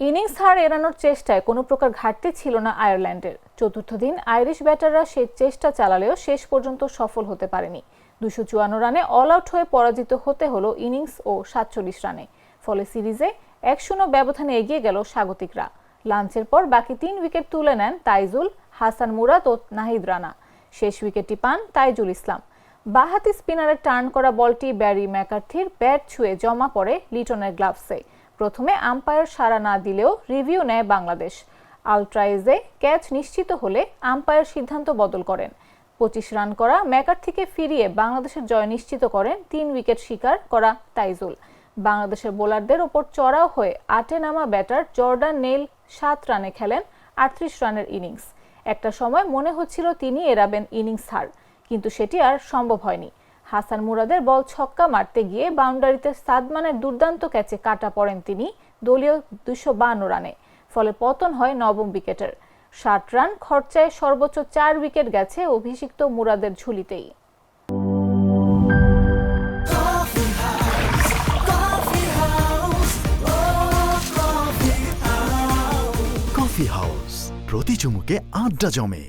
Innings হার এড়ানোর চেষ্টায় কোনো প্রকার ঘাটতি ছিল না আয়ারল্যান্ডের। চতুর্থ দিন আইরিশ ব্যাটাররা সেই চেষ্টা চালালেও শেষ পর্যন্ত সফল হতে পারেনি। দুশো চুয়ান্ন রানে অল আউট হয়ে পরাজিত হতে হলো ইনিংস ও সাতচল্লিশ রানে। ফলে সিরিজে এক শূন্য ব্যবধানে এগিয়ে গেল স্বাগতিকরা। লাঞ্চের পর বাকি তিন উইকেট তুলে নেন তাইজুল, হাসান মুরাদ ও নাহিদ রানা। শেষ উইকেটটি পান তাইজুল ইসলাম। বাহাতি স্পিনারের টার্ন করা বলটি ব্যারি ম্যাকার্থির ব্যাট ছুঁয়ে জমা পড়ে লিটনের গ্লাভসে। প্রথমে আম্পায়ার সাড়া না দিলেও রিভিউ নেয় বাংলাদেশ। আলট্রাইজে ক্যাচ নিশ্চিত হলে আম্পায়ার সিদ্ধান্ত বদল করেন। পঁচিশ রান করা ম্যাকার থেকে ফিরিয়ে বাংলাদেশের জয় নিশ্চিত করেন তিন উইকেট শিকার করা তাইজুল। বাংলাদেশের বোলারদের ওপর চড়াও হয়ে আটে নামা ব্যাটার জর্ডান নেল সাত রানে খেলেন আটত্রিশ রানের ইনিংস। একটা সময় মনে হচ্ছিল তিনি এড়াবেন ইনিংস হার, কিন্তু সেটি আর সম্ভব হয়নি। হাসান মুরাদের বল ছক্কা মারতে গিয়ে বাউন্ডারিতে সাদমানের দুর্দান্ত ক্যাচে কাটা পড়েন তিনি দলীয় দুশো রানে, ফলে পতন হয় নবম উইকেটের। ষাট রান খরচায় সর্বোচ্চ চার উইকেট গেছে অভিষিক্ত মুরাদের ঝুলিতেই। কফি হাউস প্রতি চুমুকে আড্ডা জমে